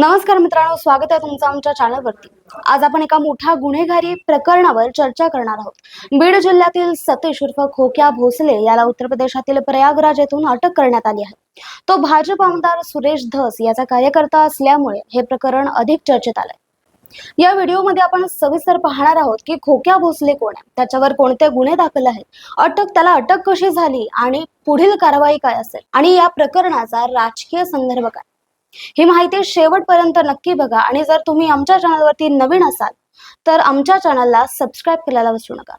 नमस्कार मित्रांनो स्वागत आहे तुमचं आमच्या चॅनलवरती. आज आपण एका मोठ्या गुन्हेगारी प्रकरणावर चर्चा करणार आहोत. बीड जिल्ह्यातील सतीश उर्फ खोक्या भोसले याला उत्तर प्रदेशातील प्रयागराज येथून अटक करण्यात आली आहे. तो भाजप आमदार सुरेश धस याचा कार्यकर्ता असल्यामुळे हे प्रकरण अधिक चर्चेत आलंय. या व्हिडिओमध्ये आपण सविस्तर पाहणार आहोत की खोक्या भोसले कोण आहे? त्याच्यावर कोणते गुन्हे दाखल आहेत? अटक त्याला अटक कशी झाली? आणि पुढील कारवाई काय असेल? आणि या प्रकरणाचा राजकीय संदर्भ काय? ही माहिती शेवटपर्यंत नक्की बघा आणि जर तुम्ही आमच्या चॅनलवरती नवीन असाल तर आमच्या चॅनलला सबस्क्राईब करायला विसरू नका.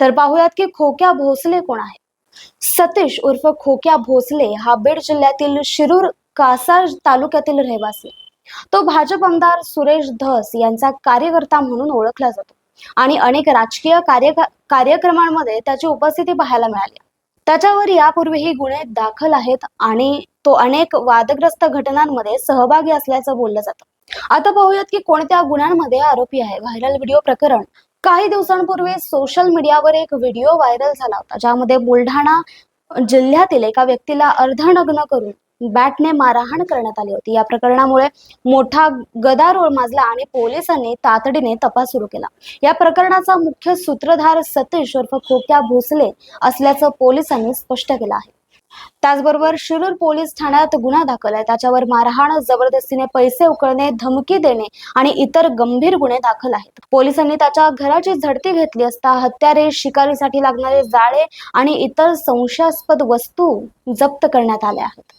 तर पाहूयात की खोक्या भोसले कोण आहे सतीश उर्फ खोक्या भोसले हा बीड जिल्ह्यातील शिरूर कासार तालुक्यातील रहिवासी तो भाजप आमदार सुरेश धस यांचा कार्यकर्ता म्हणून ओळखला जातो आणि अनेक राजकीय कार्य कार्यक्रमांमध्ये त्याची उपस्थिती पाहायला मिळाली त्याच्यावर यापूर्वीही गुन्हे दाखल आहेत आणि तो अनेक वादग्रस्त घटनांमध्ये सहभागी असल्याचं बोललं जातं. आता पाहूयात की कोणत्या गुन्ह्यांमध्ये आरोपी आहे. व्हायरल व्हिडिओ प्रकरण काही दिवसांपूर्वी सोशल मीडियावर एक व्हिडिओ व्हायरल झाला होता ज्यामध्ये बुलढाणा जिल्ह्यातील एका व्यक्तीला अर्धनग्न करून बॅटने मारहाण करण्यात आली होती. या प्रकरणामुळे मोठा गदारोळ माजला आणि पोलिसांनी तातडीने तपास सुरू केला. या प्रकरणाचा मुख्य सूत्रधार सतीश उर्फ खोक्या भोसले असल्याचं पोलिसांनी स्पष्ट केलं आहे. त्याचबरोबर शिरूर पोलीस ठाण्यात गुन्हा दाखल आहे. त्याच्यावर मारहाण जबरदस्तीने पैसे उकळणे धमकी देणे आणि इतर गंभीर गुन्हे दाखल आहेत. पोलिसांनी त्याच्या घराची झडती घेतली असता हत्यारे शिकारीसाठी लागणारे जाळे आणि इतर संशयास्पद वस्तू जप्त करण्यात आल्या आहेत.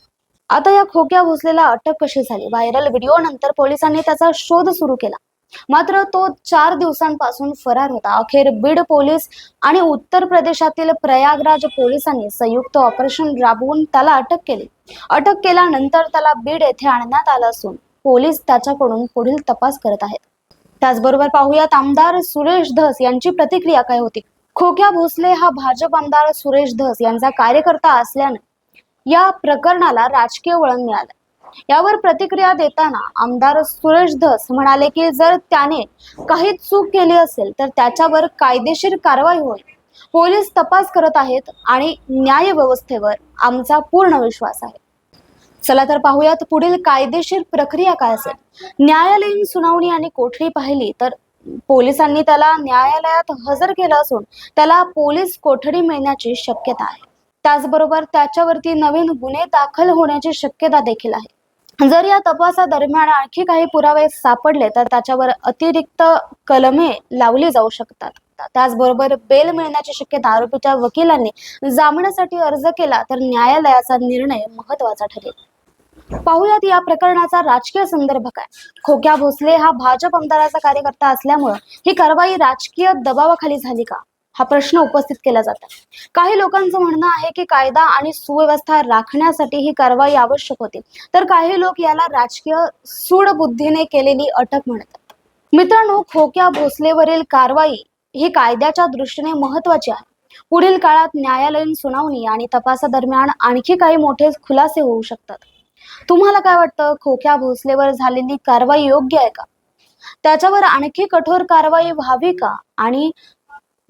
आता या खोक्या भोसलेला अटक कशी झाली? व्हायरल व्हिडिओ नंतर पोलिसांनी त्याचा शोध सुरू केला. मात्र तो चार दिवसांपासून फरार होता. अखेर बीड पोलीस आणि उत्तर प्रदेशातील प्रयागराज पोलिसांनी संयुक्त ऑपरेशन राबवून त्याला अटक केली. अटक केल्यानंतर त्याला बीड येथे आणण्यात आलं असून पोलीस त्याच्याकडून पुढील तपास करत आहेत. त्याचबरोबर पाहूयात आमदार सुरेश धस यांची प्रतिक्रिया काय होती? खोक्या भोसले हा भाजप आमदार सुरेश धस यांचा कार्यकर्ता असल्याने या प्रकरणाला राजकीय वळण मिळालं. यावर प्रतिक्रिया देताना आमदार सुरेश धस म्हणाले की जर त्याने काही चूक केली असेल तर त्याच्यावर कायदेशीर कारवाई होईल. पोलीस तपास करत आहेत आणि न्याय व्यवस्थेवर आमचा पूर्ण विश्वास आहे. चला तर पाहूयात पुढील कायदेशीर प्रक्रिया काय असेल. न्यायालयीन सुनावणी आणि कोठडी पाहिली तर पोलिसांनी त्याला न्यायालयात हजर केलं असून त्याला पोलीस कोठडी मिळण्याची शक्यता आहे. त्याचबरोबर त्याच्यावरती नवीन गुन्हे दाखल होण्याची शक्यता देखील आहे. जर या तपासादरम्यान आणखी काही पुरावे सापडले तर त्याच्यावर अतिरिक्त कलमे लावली जाऊ शकतात. त्याचबरोबर बेल मिळण्याची शक्यता आरोपीच्या वकिलांनी जामिनासाठी अर्ज केला तर न्यायालयाचा निर्णय महत्त्वाचा ठरेल. पाहुयात या प्रकरणाचा राजकीय संदर्भ काय? खोक्या भोसले हा भाजप आमदाराचा कार्यकर्ता असल्यामुळं ही कारवाई राजकीय दबावाखाली झाली का? हा प्रश्न उपस्थित केला जातो. काही लोकांचं म्हणणं आहे की कायदा आणि सुव्यवस्था राखण्यासाठी ही कारवाई आवश्यक होती. तर काही लोक याला राजकीय सूडबुद्धीने केलेली अटक म्हणतात. मित्रांनो खोक्या भोसलेवरील कारवाई ही कायद्याच्या दृष्टीने महत्वाची आहे. पुढील काळात न्यायालयीन सुनावणी आणि तपासादरम्यान आणखी काही मोठे खुलासे होऊ शकतात. तुम्हाला काय वाटतं? खोक्या भोसलेवर झालेली कारवाई योग्य आहे का? त्याच्यावर आणखी कठोर कारवाई व्हावी का? आणि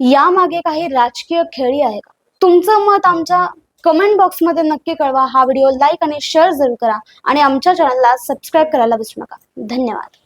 यामागे काही राजकीय खेळी आहे का तुमचं मत आमच्या कमेंट बॉक्समध्ये नक्की कळवा. हा व्हिडिओ लाईक आणि शेअर जरूर करा. आणि आमच्या चॅनलला सबस्क्राईब करायला विसरू नका. धन्यवाद.